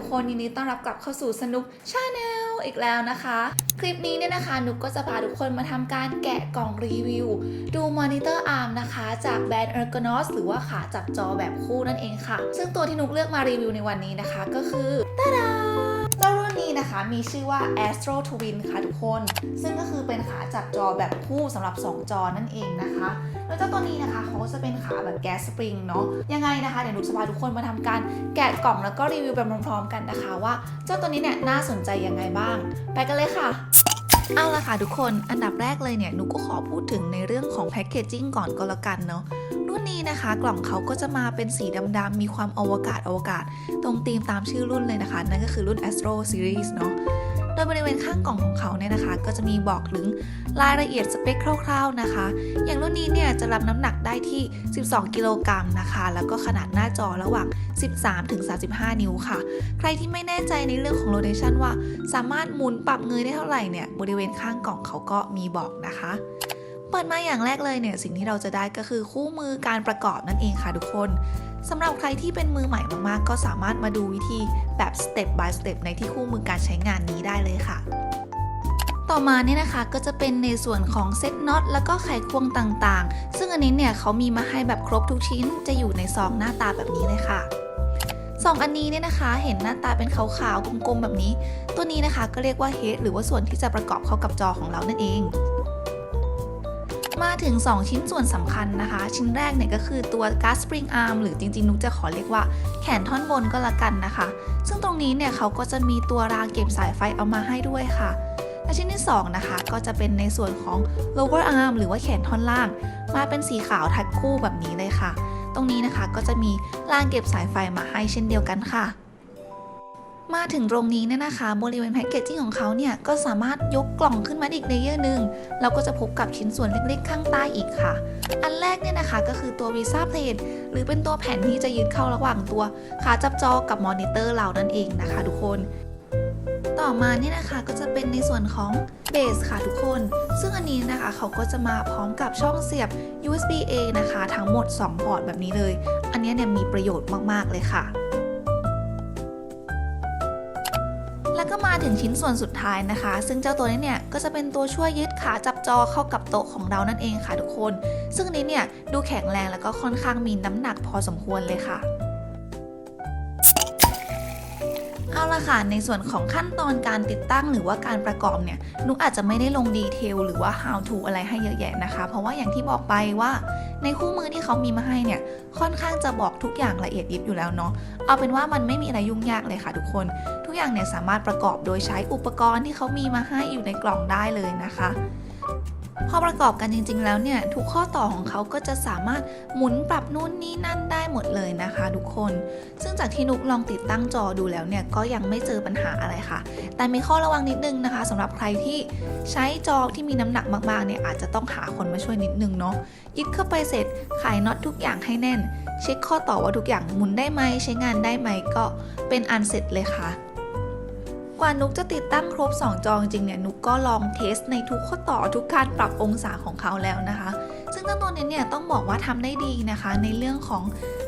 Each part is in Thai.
ทุกคนยินดีต้อนรับกลับเข้าสู่สนุกชาแนลอีกแล้วนะคะ คลิปนี้เนี่ยนะคะนุกก็จะพาทุกคนมาทำการแกะกล่องรีวิว ดูมอนิเตอร์อาร์มนะคะ จากแบรนด์ Ergonos หรือว่าขาจับจอแบบคู่นั่นเองค่ะ ซึ่งตัวที่นุกเลือกมารีวิวในวันนี้นะคะก็คือตาดาเจ้า นะคะมีชื่อว่า Astro Twin ค่ะทุกคน ซึ่งก็คือเป็นขาจับจอแบบคู่สำหรับ 2 จอนั่นเองนะคะแล้วเจ้าตัวนี้นะคะเขาจะเป็นขาแบบแก๊สสปริงเนาะยังไงนะคะเดี๋ยวนุกจะพาทุกคนมาทำการแกะกล่องแล้วก็รีวิวไปพร้อมๆกันนะคะ ว่าเจ้าตัวนี้เนี่ยน่าสนใจยังไงบ้าง ไปกันเลยค่ะเอาละค่ะทุกคน อันดับแรกเลยเนี่ย นุกก็ขอพูดถึงในเรื่องของแพคเกจจิ้งก่อนก็แล้วกันเนาะ รุ่นนี้นะคะ กล่องเขาก็จะมาเป็นสีดำๆ มีความอวกาศอวกาศ ตรงธีมตามชื่อรุ่นเลยนะคะ นั่นก็คือรุ่น Astro Series เนาะโดยบริเวณข้างกล่องของเขาเนี่ยนะคะ ก็จะมีบอกถึงรายละเอียดสเปคคร่าวๆนะคะ อย่างรุ่นนี้เนี่ยจะรับน้ำหนักได้ที่ 12 กิโลกรัมนะคะ แล้วก็ขนาดหน้าจอระหว่าง 13ถึง35 นิ้วค่ะ ใครที่ไม่แน่ใจในเรื่องของโลเคชันว่า สามารถหมุนปรับเงยได้เท่าไหร่เนี่ยบริเวณข้างกล่องเขาก็มีบอกนะคะ เปิดมาอย่างแรกเลยเนี่ยสิ่งที่เราจะได้ก็คือคู่มือการประกอบนั่นเองค่ะทุกคนสำหรับใครที่เป็นมือใหม่มากๆ ก็สามารถมาดูวิธีแบบ step by step ในที่คู่มือการใช้งานนี้ได้เลยค่ะ ต่อมาเนี่ยนะคะก็จะเป็นในส่วนของเซ็ตน็อตแล้วก็ไขควงต่างๆ ซึ่งอันนี้เนี่ยเขามีมาให้แบบครบทุกชิ้น จะอยู่ในซองหน้าตาแบบนี้เลยค่ะสองอันนี้เนี่ยนะคะเห็นหน้าตาเป็นขาวๆกลมๆแบบนี้ ตัวนี้นะคะก็เรียกว่าเฮดหรือว่าส่วนที่จะประกอบเข้ากับจอของเรานั่นเอง มาถึง 2 ชิ้นส่วนสำคัญนะคะ ชิ้นแรกเนี่ยก็คือตัว gas spring arm หรือจริงๆ นุกจะขอเรียกว่าแขนท่อนบนก็แล้วกันนะคะ ซึ่งตรงนี้เนี่ยเขาก็จะมีตัวรางเก็บสายไฟเอามาให้ด้วยค่ะและชิ้นที่ 2 นะคะ ก็จะเป็นในส่วนของ lower arm หรือว่าแขนท่อนล่าง มาเป็นสีขาวทัดคู่แบบนี้เลยค่ะ ตรงนี้นะคะก็จะมีรางเก็บสายไฟมาให้เช่นเดียวกันค่ะ มาถึงตรงนี้เนี่ยนะคะบริเวณแพ็กเกจจิ้งของเขาเนี่ยก็สามารถยกกล่องขึ้นมาอีกเลเยอร์หนึ่งเราก็จะพบกับชิ้นส่วนเล็กๆ ข้างใต้อีกค่ะ อันแรกเนี่ยนะคะก็คือตัว Visa Plate หรือเป็นตัวแผ่นที่จะยึดเข้าระหว่างตัวขาจับจอกับมอนิเตอร์เรานั่นเองนะคะ ทุกคนต่อมาเนี่ยนะคะก็จะเป็นในส่วนของเบสค่ะทุกคน ซึ่งอันนี้นะคะเขาก็จะมาพร้อมกับช่องเสียบ USB A นะคะ ทั้งหมด 2 พอร์ตแบบนี้เลย อันนี้เนี่ยมีประโยชน์มาก ๆ เลยค่ะ ก็มาถึงชิ้นส่วนสุดท้ายนะคะ ซึ่งเจ้าตัวนี้เนี่ยก็จะเป็นตัวช่วยยึดขาจับจอเข้ากับโต๊ะของเรานั่นเองค่ะทุกคน ซึ่งนนี้เนี่ยดูแข็งแรงแล้วก็ค่อนข้างมีน้ำหนักพอสมควรเลยค่ะเอาละค่ะ ในส่วนของขั้นตอนการติดตั้งหรือว่าการประกอบเนี่ยนุกอาจจะไม่ได้ลงดีเทลหรือว่า how to อะไรให้เยอะแยะนะคะ เพราะว่าอย่างที่บอกไปว่า ในคู่มือที่เขามีมาให้เนี่ยค่อนข้างจะบอกทุกอย่างละเอียดยิบอยู่แล้วเนาะเอาเป็นว่ามันไม่มีอะไรยุ่งยากเลยค่ะทุกคน ทุกอย่างเนี่ยสามารถประกอบโดยใช้อุปกรณ์ที่เขามีมาให้อยู่ในกล่องได้เลยนะคะ พอประกอบกันจริง ๆ แล้วเนี่ยทุกข้อต่อของเขาก็จะสามารถหมุนปรับนู่นนี่นั่นได้หมดเลยนะคะทุกคน ซึ่งจากที่นุกลองติดตั้งจอดูแล้วเนี่ยก็ยังไม่เจอปัญหาอะไรค่ะ แต่มีข้อระวังนิดนึงนะคะสำหรับใครที่ใช้จอที่มีน้ำหนักมากๆเนี่ยอาจจะต้องหาคนมาช่วยนิดนึงเนาะยึดเข้าไปเสร็จไขน็อตทุกอย่างให้แน่น เช็คข้อต่อว่าทุกอย่างหมุนได้ไหมใช้งานได้ไหมก็เป็นอันเสร็จเลยค่ะ กว่านุกจะติดตั้งครบ 2 จอจริงเนี่ยนุกก็ลองเทสในทุกข้อต่อทุกการปรับองศาของเขาแล้วนะคะ ซึ่งตั้งตัวนี้เนี่ยต้องบอกว่าทำได้ดีนะคะ ในเรื่องของ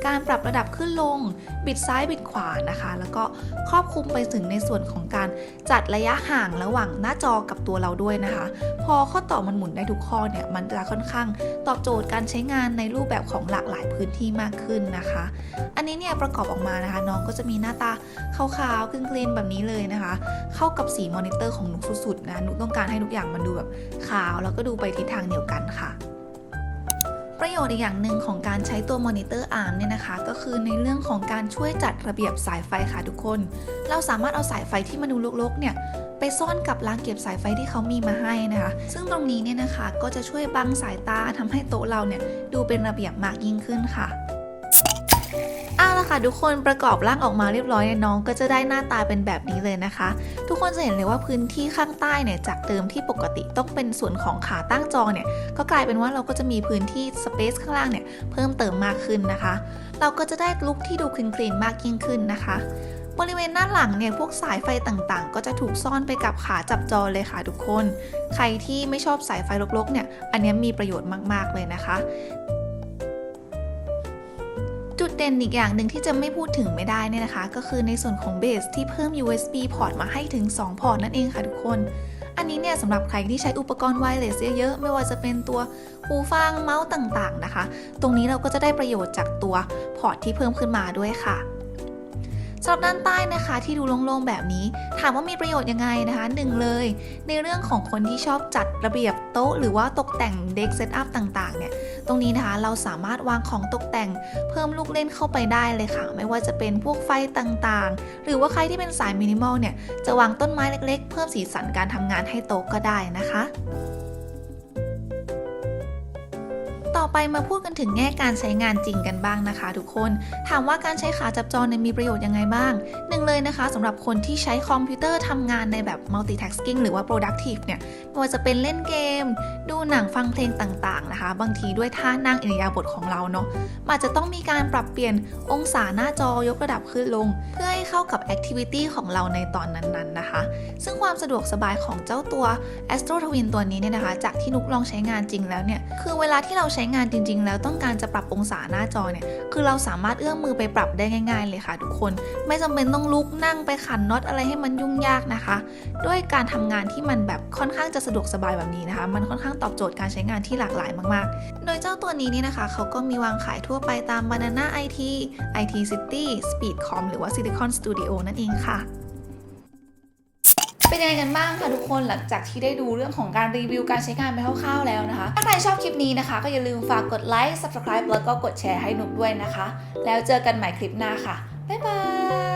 การปรับระดับขึ้นลง บิดซ้ายบิดขวานะคะ แล้วก็ครอบคลุมไปถึงในส่วนของการจัดระยะห่างระหว่างหน้าจอกับตัวเราด้วยนะคะ พอข้อต่อมันหมุนได้ทุกข้อเนี่ยมันจะค่อนข้างตอบโจทย์การใช้งานในรูปแบบของหลากหลายพื้นที่มากขึ้นนะคะ อันนี้เนี่ยประกอบออกมานะคะ น้องก็จะมีหน้าตาขาวๆคลีนๆแบบนี้เลยนะคะ เข้ากับสีมอนิเตอร์ของหนุกสุดๆนะหนุกต้องการให้ทุกอย่างมันดูแบบขาว แล้วก็ดูไปทิศทางเดียวกันค่ะ ประโยชน์อีกอย่างหนึ่งของการใช้ตัวมอนิเตอร์อาร์มเนี่ยนะคะ ก็คือในเรื่องของการช่วยจัดระเบียบสายไฟค่ะทุกคน เราสามารถเอาสายไฟที่มันดูลกๆเนี่ยไปซ่อนกับรางเก็บสายไฟที่เขามีมาให้นะคะ ซึ่งตรงนี้เนี่ยนะคะก็จะช่วยบังสายตาทำให้โต๊ะเราเนี่ยดูเป็นระเบียบมากยิ่งขึ้นค่ะ เอาละค่ะทุกคนประกอบร่างออกมาเรียบร้อยเนี่ยน้องก็จะได้หน้าตาเป็นแบบนี้เลยนะคะ ทุกคนจะเห็นเลยว่าพื้นที่ข้างใต้เนี่ยจากเดิมที่ปกติต้องเป็นส่วนของขาตั้งจอเนี่ยก็กลายเป็นว่าเราก็จะมีพื้นที่สเปซข้างล่างเนี่ยเพิ่มเติมมากขึ้นนะคะ เราก็จะได้ลุคที่ดูคลีนๆมากยิ่งขึ้นนะคะบริเวณหน้าหลังเนี่ยพวกสายไฟต่างๆ ก็จะถูกซ่อนไปกับขาจับจอเลยค่ะทุกคน ใครที่ไม่ชอบสายไฟรกๆเนี่ยอันนี้มีประโยชน์มากๆเลยนะคะ จุดเด่นอีกอย่างหนึ่งที่จะไม่พูดถึงไม่ได้เนี่ยนะคะ ก็คือในส่วนของเบสที่เพิ่ม USB พอร์ตมาให้ถึง 2 พอร์ตนั่นเองค่ะทุกคน อันนี้เนี่ยสำหรับใครที่ใช้อุปกรณ์ไวเลสเยอะๆ ไม่ว่าจะเป็นตัวหูฟังเมาส์ต่างๆนะคะ ตรงนี้เราก็จะได้ประโยชน์จากตัวพอร์ตที่เพิ่มขึ้นมาด้วยค่ะ สำหรับด้านใต้นะคะที่ดูโล่งๆแบบนี้ ถามว่ามีประโยชน์ยังไงนะคะหนึ่งเลย ในเรื่องของคนที่ชอบจัดระเบียบโต๊ะ หรือว่าตกแต่งเด็กเซตอัพต่างๆเนี่ยตรงนี้นะคะเราสามารถวางของตกแต่ง เพิ่มลูกเล่นเข้าไปได้เลยค่ะ ไม่ว่าจะเป็นพวกไฟต่างๆ หรือว่าใครที่เป็นสายมินิมอลเนี่ยจะวางต้นไม้เล็กๆ เพิ่มสีสันการทำงานให้โต๊ะก็ได้นะคะ ไปมาพูดกันถึงแง่การใช้งานจริงกันบ้างนะคะ ทุกคน ถามว่าการใช้ขาจับจอเนี่ยมีประโยชน์ยังไงบ้าง หนึ่งเลยนะคะสำหรับคนที่ใช้คอมพิวเตอร์ทำงานในแบบ multitasking หรือว่า productive เนี่ยไม่ว่าจะเป็นเล่นเกม ดูหนังฟังเพลงต่างๆนะคะ บางทีด้วยท่านั่งอิริยาบถของเราเนาะอาจจะต้องมีการปรับเปลี่ยนองศาหน้าจอยกระดับขึ้นลง เพื่อให้เข้ากับแอคทิวิตี้ของเราในตอนนั้นๆนะคะ ซึ่งความสะดวกสบายของเจ้าตัว Astro Twin ตัวนี้เนี่ยนะคะ จากที่นุกลองใช้งานจริงแล้วเนี่ยคือเวลาที่เราใช้งานจริง ๆ แล้วต้องการจะปรับองศาหน้าจอเนี่ยคือเราสามารถเอื้อมมือไปปรับได้ง่าย ๆ เลยค่ะ ทุกคนไม่จำเป็นต้องลุกนั่งไปขันน็อตอะไรให้มันยุ่งยากนะคะ ด้วยการทำงานที่มันแบบค่อนข้างจะสะดวกสบายแบบนี้นะคะ มันค่อนข้างตอบโจทย์การใช้งานที่หลากหลายมากๆ โดยเจ้าตัวนี้นี่นะคะเขาก็มีวางขายทั่วไปตาม Banana IT IT City Speedcom หรือว่า Silicon Studio นั่นเองค่ะ เป็นยังไงกันบ้างคะทุกคนหลังจากที่ได้ดูเรื่องของการรีวิวการใช้งานไปคร่าวๆแล้วนะคะ ถ้าใครชอบคลิปนี้นะคะ ก็อย่าลืมฝากกดไลค์ subscribe แล้วก็กดแชร์ให้หนุกด้วยนะคะ แล้วเจอกันใหม่คลิปหน้าค่ะบ๊ายบาย